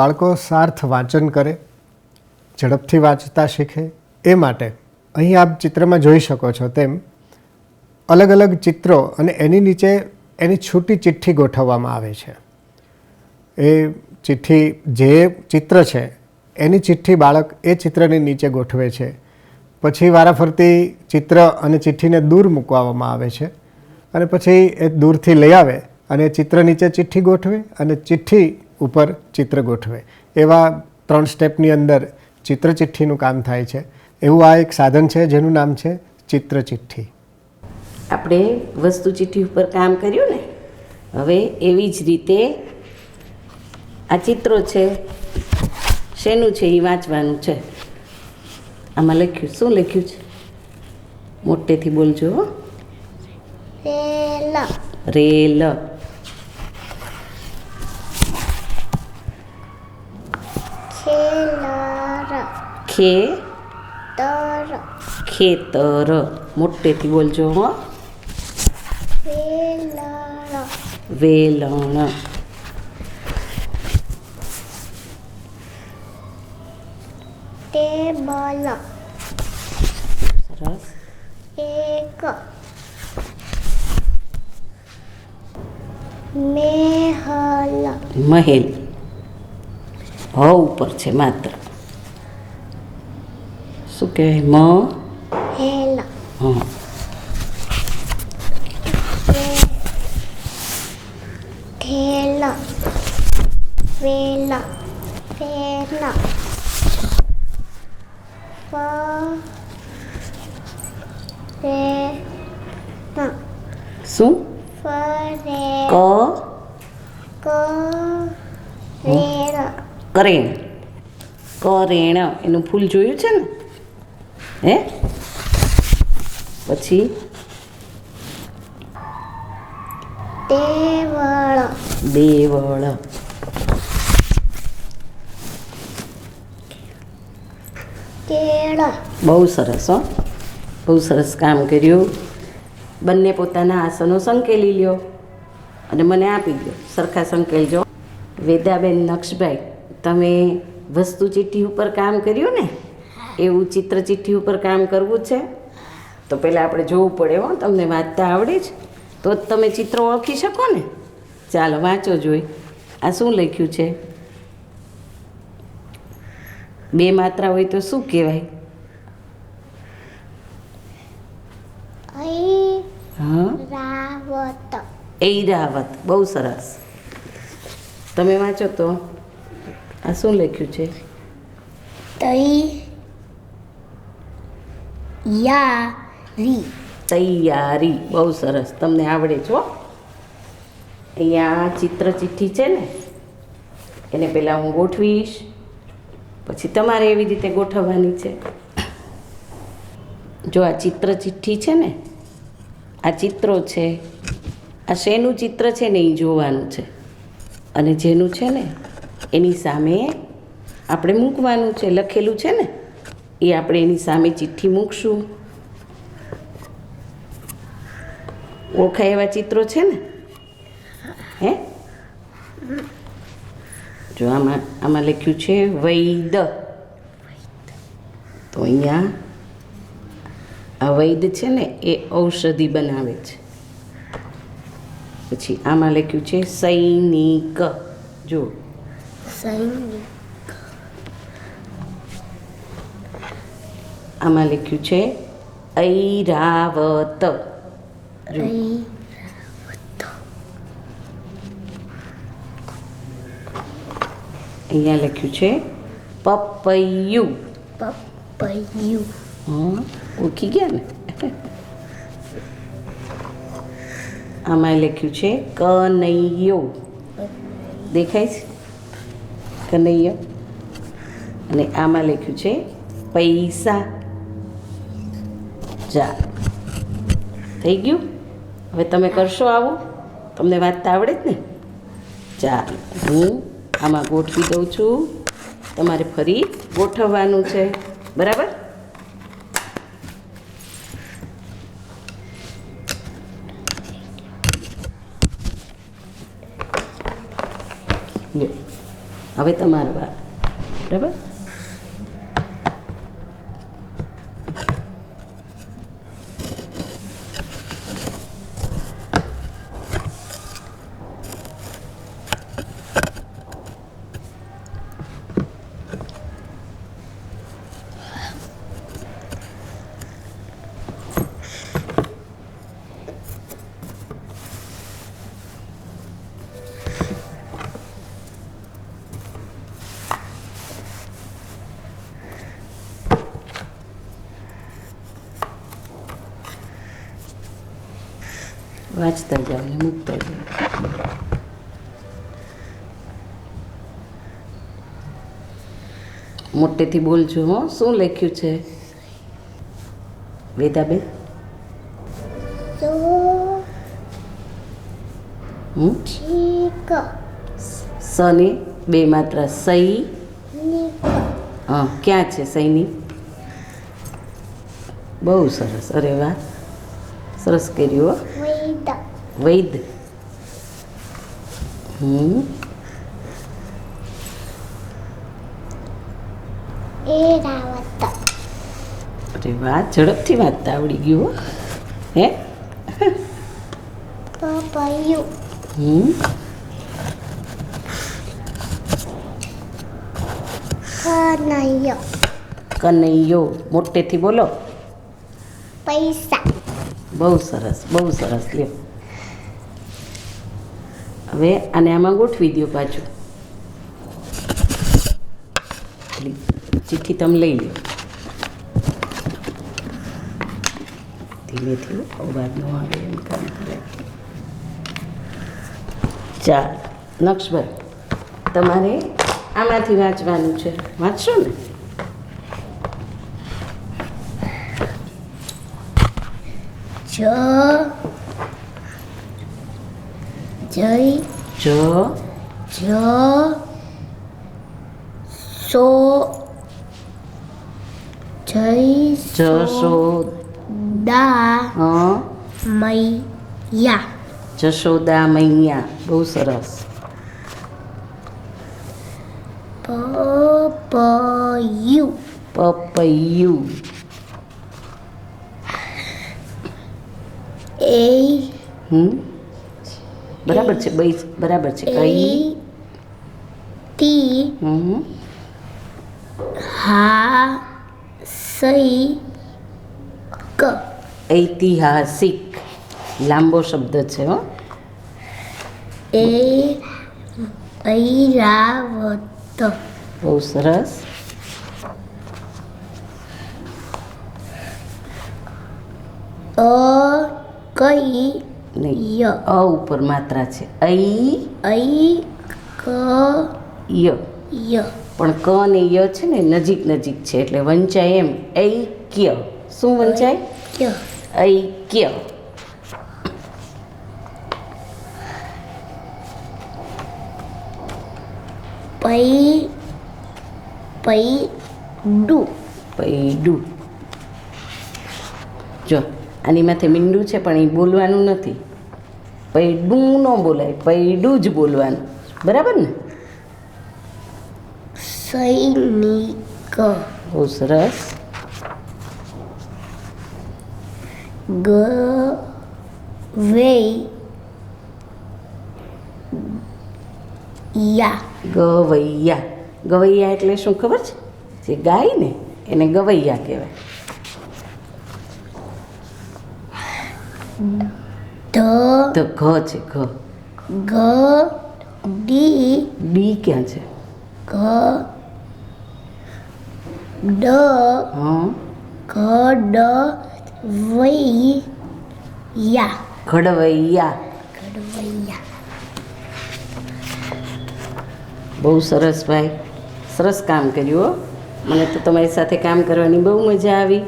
બાળકો સાર્થ વાંચન કરે, ઝડપથી વાંચતા શીખે, એ માટે અહીં આપ ચિત્રમાં જોઈ શકો છો તેમ અલગ અલગ ચિત્રો અને એની નીચે એની છૂટી ચિઠ્ઠી ગોઠવવામાં આવે છે. એ ચિઠ્ઠી જે ચિત્ર છે, એની ચિઠ્ઠી બાળક એ ચિત્રની નીચે ગોઠવે છે. પછી વારાફરતી ચિત્ર અને ચિઠ્ઠીને દૂર મૂકવામાં આવે છે અને પછી એ દૂરથી લઈ આવે અને ચિત્ર નીચે ચિઠ્ઠી ગોઠવે અને ચિઠ્ઠી ઉપર ચિત્ર ગોઠવે. એવા ત્રણ સ્ટેપની અંદર ચિત્ર ચિઠ્ઠીનું કામ થાય છે. એવું આ એક સાધન છે જેનું નામ છે ચિત્ર ચિઠ્ઠી આપણે વસ્તુ ચિઠ્ઠી ઉપર કામ કર્યું ને? હવે એવી જ રીતે આ ચિત્રો છે. શેનું છે? એ વાંચવાનું છે. આમાં લખ્યું. શું લખ્યું છે? મોટેથી બોલજો હો. રેલ. રેલ. ખે તર ખેતર. મોટેથી બોલજો હો. વેલણ. ટેબલ. સરસ. એક. મેહલ. મહેલ. હ ઉપર છે માત્ર. શું કહેવાય મ હેલ હા ઠેલ વેલ પેન ફ રે ન શું ફરે ક ક રેણ કરેણ કરેણ એનું ફૂલ જોયું છે ને હે? પછી? દેવળ. દેવળ. કેળા. બહુ સરસ હો. બહુ સરસ કામ કર્યું. બંને પોતાના આસનો સંકેલી લ્યો અને મને આપી દો સરખા સંકેલજો. વેદાબેન નક્ષભાઈ તમે વસ્તુ ચીઠ્ઠી ઉપર કામ કર્યું ને? એવું ચિત્ર ચિઠ્ઠી ઉપર કામ કરવું છે? તો પહેલાં આપણે જોવું પડે હો તમને વાંચતા આવડે જ? તો જ તમે ચિત્રો ઓળખી શકો ને? ચાલો વાંચો જોઈ. આ શું લખ્યું છે? બે માત્રા હોય તો શું કહેવાય? હા? રાવત ઐરાવત. બહુ સરસ. તમે વાંચો તો. આ શું લખ્યું છે? તઈ યારી. તૈયારી. બહુ સરસ. તમને આવડે છો અહીંયા ચિત્ર ચિઠ્ઠી છે ને, એને પહેલાં હું ગોઠવીશ. પછી તમારે એવી રીતે ગોઠવવાની છે. જો આ ચિત્ર ચિઠ્ઠી છે ને, આ ચિત્રો છે, આ શેનું ચિત્ર છે ને એ જોવાનું છે. અને જેનું છે ને, એની સામે આપણે મૂકવાનું છે, લખેલું છે ને એ આપણે એની સામે ચિઠ્ઠી મૂકશું. ઓળખાય એવા ચિત્રો છે ને? હે? જો આમાં આમાં લખ્યું છે, વૈદ. તો અહીંયા આ વૈદ છે ને, એ ઔષધિ બનાવે છે. પછી આમાં લખ્યું છે, સૈનિક. જો સૈનિક. આમાં લખ્યું છે ઐરાવત અહીંયા લખ્યું છે પપૈયું પપૈયું. હા ઓળખી ગયા ને? આમાં લખ્યું છે કનૈયો દેખાય છે? કનૈયો. અને આમાં લખ્યું છે પૈસા જા. થઈ ગયું? હવે તમે કરશો આવું? તમને વાંચતા આવડે જ ને? ચાલો હું આમાં ગોઠવી દઉં છું. તમારે ફરી ગોઠવવાનું છે. બરાબર? હવે તમારો વાત. બરાબર? વાંચતા જાઓ ને મૂકતા જાઓ મોટેથી બોલજો હો શું લખ્યું છે વેદાબેન હમ chick સની બે માત્ર સઈ. હા ક્યાં છે સૈની બહુ સરસ. અરે વાહ. સરસ કર્યું હો. વૈદ. હમ. અરે વાહ ઝડપથી વાંચતા આવડી ગયું હો. હે? પપૈયું હમ. Kanayo કનૈયો. મોટેથી બોલો. પૈસા. બહુ સરસ બહુ સરસ. લ્યો. હવે આને આમાં ગોઠવી દો પાછું. ચિઠ્ઠી તમે લઈ લો ધીમે અવાજ ન આવે એમ કામ કરે. ચાલ નક્ષભાઈ તમારે આમાંથી વાંચવાનું છે. વાંચશો ને? Jo જય જ Jo સો જય Da હં Maya જશોદા મૈયા. બહુ સરસ. Papayu પપૈયું. A હમ? બરાબર છે બઈ બરાબર છે. કઈ? A હમ? હા સઈ ક ઐતિહાસિક. લાંબો શબ્દ છે હો. એ ઐરાવત. બહુ સરસ. અ કઈ નહીં ય. અ ઉપર માત્રા છે. ઐ ઐ ક ય. ય. પણ ક ને ય છે ને નજીક નજીક છે એટલે વંચાય એમ. ઐક્ય. શું વંચાય? ય ઐક્ય. પૈ પૈ ડુ. પૈડું જો આની માથે મીંડું છે પણ એ બોલવાનું નથી. પૈડું ન બોલાય પૈડું જ બોલવાનું. બરાબર ને? સૈનિક. બહુ સરસ. ગ વે યા. ગવૈયા. ગવૈયા એટલે શું ખબર છે? જે ગાય ને એને ગવૈયા કહેવાય. તો ઘ છે ઘ. ગ ડી ડી ક્યાં છે? ઘ ડ હા. ગ ડ વૈ યા. ઘડવૈયા. ઘડવૈયા. બહુ સરસ ભાઈ. સરસ કામ કર્યું હો. મને તો તમારી સાથે કામ કરવાની બહુ મજા આવી.